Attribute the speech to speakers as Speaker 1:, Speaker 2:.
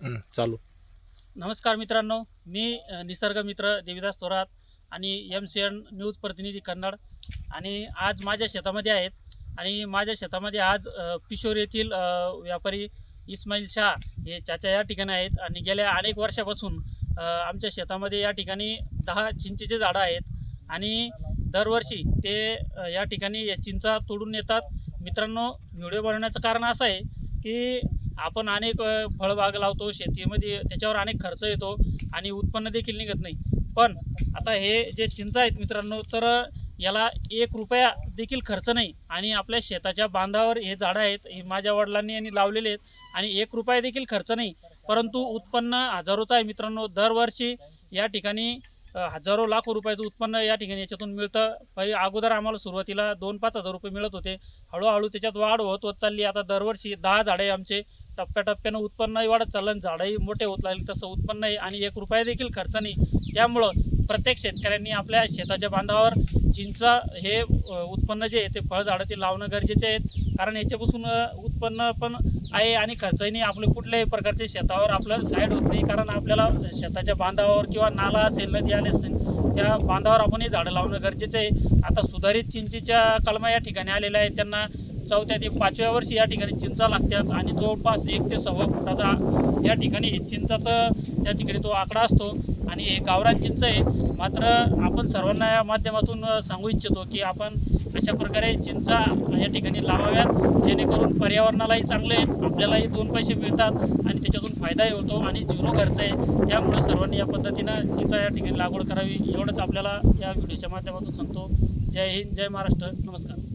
Speaker 1: चालू.
Speaker 2: नमस्कार मित्रांनो मी निसर्ग मित्र देविदास थोरात आणि एम सी एन न्यूज प्रतिनिधी कन्नड. आणि आज माझ्या शेतामध्ये आहेत आणि माझ्या शेतामध्ये आज अ, पिशोर येथील व्यापारी इस्माईल शाह हे चाचा या ठिकाणी आहेत. आणि गेल्या अनेक वर्षापासून आमच्या शेतामध्ये या ठिकाणी दहा चिंचेचे झाडं आहेत. आणि दरवर्षी ते या ठिकाणी या चिंचा तोडून येतात मित्रांनो व्हिडिओ बनवण्याचं कारण असं आहे की आपण अनेक फळबाग लावतो शेतीमध्ये त्याच्यावर अनेक खर्च येतो आणि उत्पन्न देखील निघत नाही. पण आता हे जे चिंच आहेत मित्रांनो तर याला एक रुपया देखील खर्च नाही आणि आपल्या शेताच्या बांधावर हे झाडं आहेत हे माझ्या वडिलांनी यांनी लावलेले आहेत आणि एक रुपया देखील खर्च नाही. परंतु उत्पन्न हजारोचं आहे मित्रांनो दरवर्षी या ठिकाणी हजारो लाखो रुपयाचं उत्पन्न या ठिकाणी याच्यातून मिळतं. पहिले अगोदर आम्हाला सुरुवातीला दोन पाच हजार रुपये मिळत होते. हळूहळू त्याच्यात वाढ होत होत चालली. आता दरवर्षी दहा झाडे आमचे टप्प्याटप्प्यानं उत्पन्नही वाढत चाललं झाडंही मोठे होत लागले तसं उत्पन्नही आणि एक रुपया देखील खर्च नाही. त्यामुळं प्रत्येक शेतकऱ्यांनी आपल्या शेताच्या बांधावर चिंचा हे उत्पन्न जे आहे ते फळझाडं ते लावणं गरजेचे आहेत. कारण याच्यापासून उत्पन्न पण आहे आणि खर्चही नाही. आपले कुठल्याही प्रकारचे शेतावर आपलं साईड होत नाही. कारण आपल्याला शेताच्या बांधावर किंवा नाला असेल नदी आले असेल त्या बांधावर आपण हे झाडं लावणं गरजेचं आहे. आता सुधारित चिंचेच्या कलमा या ठिकाणी आलेल्या आहेत. त्यांना चौथ्या ते पाचव्या वर्षी या ठिकाणी चिंचा लागतात आणि जवळपास एक ते सव्वा फुटाचा या ठिकाणी चिंचाचं त्या ठिकाणी तो आकडा असतो. आणि हे गावरान चिंच आहे. मात्र आपण सर्वांना या माध्यमातून सांगू इच्छितो की आपण अशा प्रकारे चिंचा या ठिकाणी लावाव्यात. जेणेकरून पर्यावरणालाही चांगले आहेत आपल्यालाही दोन पैसे मिळतात आणि त्याच्यातून फायदाही होतो आणि झिरो खर्च आहे. त्यामुळे सर्वांनी या पद्धतीनं चिंचा या ठिकाणी लागवड करावी. एवढंच आपल्याला या व्हिडिओच्या माध्यमातून सांगतो. जय हिंद जय महाराष्ट्र. नमस्कार.